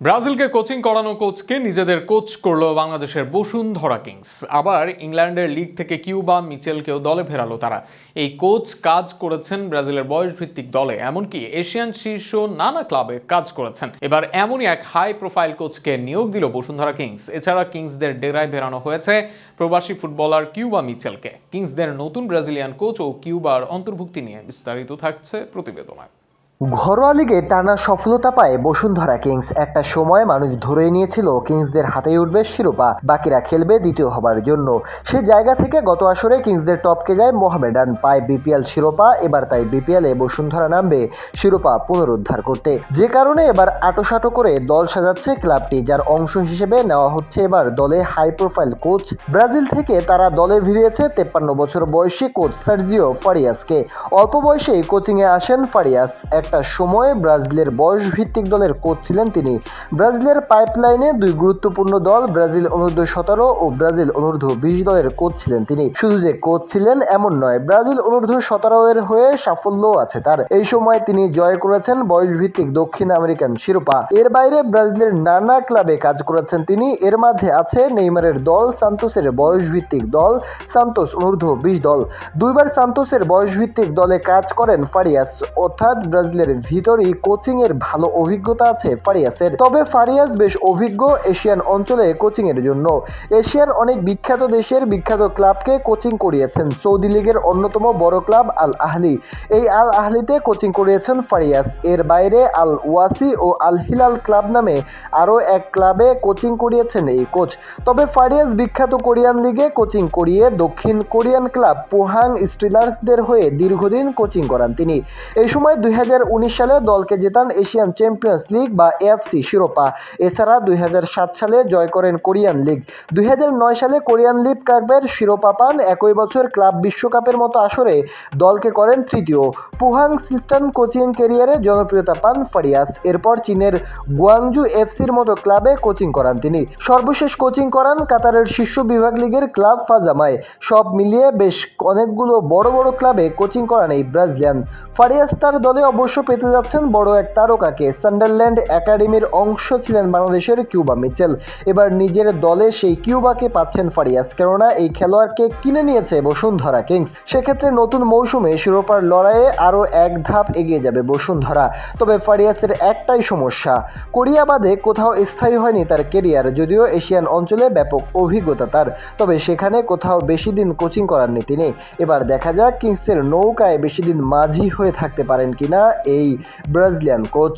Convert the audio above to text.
ব্রাজিলকে coaching করানো কোচকে নিজেদের কোচ করল বাংলাদেশের বসুন্ধরা কিংস। আবার ইংল্যান্ডের লিগ থেকে কিউবা মিচেলকেও দলে ফেরালো তারা। এই কোচ কাজ করেছেন ব্রাজিলের বয়সভিত্তিক দলে, এমনকি এশিয়ান শীর্ষ নানা ক্লাবে কাজ করেছেন। এবার এমনই এক হাই প্রোফাইল কোচকে নিয়োগ দিল বসুন্ধরা কিংস। এছাড়া কিংসদের ডেরায় বেরানো হয়েছে প্রবাসী ফুটবলার কিউবা মিচেলকে। কিংসদের নতুন ব্রাজিলিয়ান কোচ ও কিউবার অন্তর্ভুক্তি নিয়ে বিস্তারিত থাকছে প্রতিবেদনায়। ঘরোয়া লিগে টানা সফলতা পায় বসুন্ধরা কিংস। একটা সময় মানুষ ধরে নিয়েছিল, কিংসদের হাতেই উঠবে শিরোপা, বাকিরা খেলবে দ্বিতীয় হবার জন্য। সে জায়গা থেকে গত আসরে কিংসদের টপকে যায় মোহামেডান, পায় বিপিএল শিরোপা, এবার তাই বিপিএল বসুন্ধরা নামবে শিরোপা পুনরুদ্ধার করতে। যে কারণে এবার আটোসাটো করে দল সাজাচ্ছে ক্লাবটি, যার অংশ হিসেবে নেওয়া হচ্ছে এবার দলে হাই প্রোফাইল কোচ। ব্রাজিল থেকে তারা দলে ভিড়িয়েছে তেপ্পান্ন বছর বয়সী কোচ সার্জিও ফারিয়াসকে। অল্প বয়সেই কোচিংয়ে আসেন ফারিয়াস একটা সময়ে ব্রাজিলের বয়স ভিত্তিক দলের কোচ ছিলেন তিনি। ব্রাজিলের পাইপলাইনে দুই গুরুত্বপূর্ণ দল ব্রাজিল অনূর্ধ্ব সতেরো ও ব্রাজিল অনূর্ধ্ব বিশ দলের কোচ ছিলেন তিনি। শুধু যে কোচ ছিলেন এমন নয়, ব্রাজিল অনূর্ধ্ব সতেরো এর হয়ে সাফল্যও আছে তার। এই সময় তিনি জয় করেছেন বয়স ভিত্তিক দক্ষিণ আমেরিকান শিরোপা। এর বাইরে ব্রাজিলের নানা ক্লাবে কাজ করেছেন তিনি। এর মাঝে আছে নেইমারের দল, সান্তোসের বয়স ভিত্তিক দল, সান্তোস অনূর্ধ্ব বিশ দল। দুইবার সান্তোসের বয়স ভিত্তিক দলে কাজ করেন ফারিয়াস, অর্থাৎ ব্রাজিলের ভিতরই কোচিং এর ভালো অভিজ্ঞতা আছে ফারিয়াসের। তবে ফারিয়াস বেশ অভিজ্ঞ এশিয়ান অঞ্চলে কোচিং এর জন্য। এশিয়ার অনেক বিখ্যাত দেশের বিখ্যাত ক্লাবকে কোচিং করিয়েছেন সৌদি লীগের অন্যতম বড় ক্লাব আল আহলি। এই আল আহলিতে কোচিং করিয়েছেন ফারিয়াস। এর বাইরে আল ওয়াসি ও আল হিলাল ক্লাব নামে আরও এক ক্লাবে কোচিং করিয়েছেন এই কোচ। তবে ফারিয়াস বিখ্যাত কোরিয়ান লিগে কোচিং করিয়ে দক্ষিণ কোরিয়ান ক্লাব পোহাং স্টিলার্সদের হয়ে দীর্ঘদিন কোচিং করান তিনি। এই সময় দুই হাজার সালে দলকে জেতান এশিয়ান চ্যাম্পিয়ন্স লিগ বা এএফসি শিরোপা। এছাড়া দুই হাজার সাত সালে জয় করেন কোরিয়ান লিগ। দুই সালে কোরিয়ান লিগ কাপের শিরোপা পান একই বছর ক্লাব বিশ্বকাপের মতো আসরে দলকে করেন তৃতীয়। পুহাং সিস্টান কোচিং ক্যারিয়ারে জনপ্রিয়তা পান ফারিয়াস এরপর চীনের গুয়াংজু এফসির মতো ক্লাবে কোচিং করান তিনি। সর্বশেষ কোচিং করান কাতারের শীর্ষ বিভাগ লিগের ক্লাব ফাজামায় সব মিলিয়ে বেশ অনেকগুলো বড় বড় ক্লাবে কোচিং করান এই ব্রাজিলিয়ান। ফারিয়াস তার দলে অবশ্য পেতে যাচ্ছেন বড় এক তারকাকে। সান্ডারল্যান্ড একাডেমির অংশ ছিলেন বাংলাদেশের কিউবা মিচেল। এবার নিজের দলে সেই কিউবাকে পাচ্ছেন ফারিয়াস কেননা এই খেলোয়াড়কে কিনে নিয়েছে বসুন্ধরা কিংস। সেক্ষেত্রে নতুন মৌসুমে শিরোপার লড়াইয়ে আরও এক ধাপ এগিয়ে যাবে বসুন্ধরা। তবে ফারিয়াসের একটাই সমস্যা, কোরিয়া বাদে কোথাও স্থায়ী হয়নি তার কেরিয়ার যদিও এশিয়ান অঞ্চলে ব্যাপক অভিজ্ঞতা তার। তবে সেখানে কোথাও বেশি দিন কোচিং করার করাননি তিনি। এবার দেখা যাক কিংসের নৌকায় বেশি দিন মাঝি হয়ে থাকতে পারেন কিনা এই ব্রাজিলিয়ান কোচ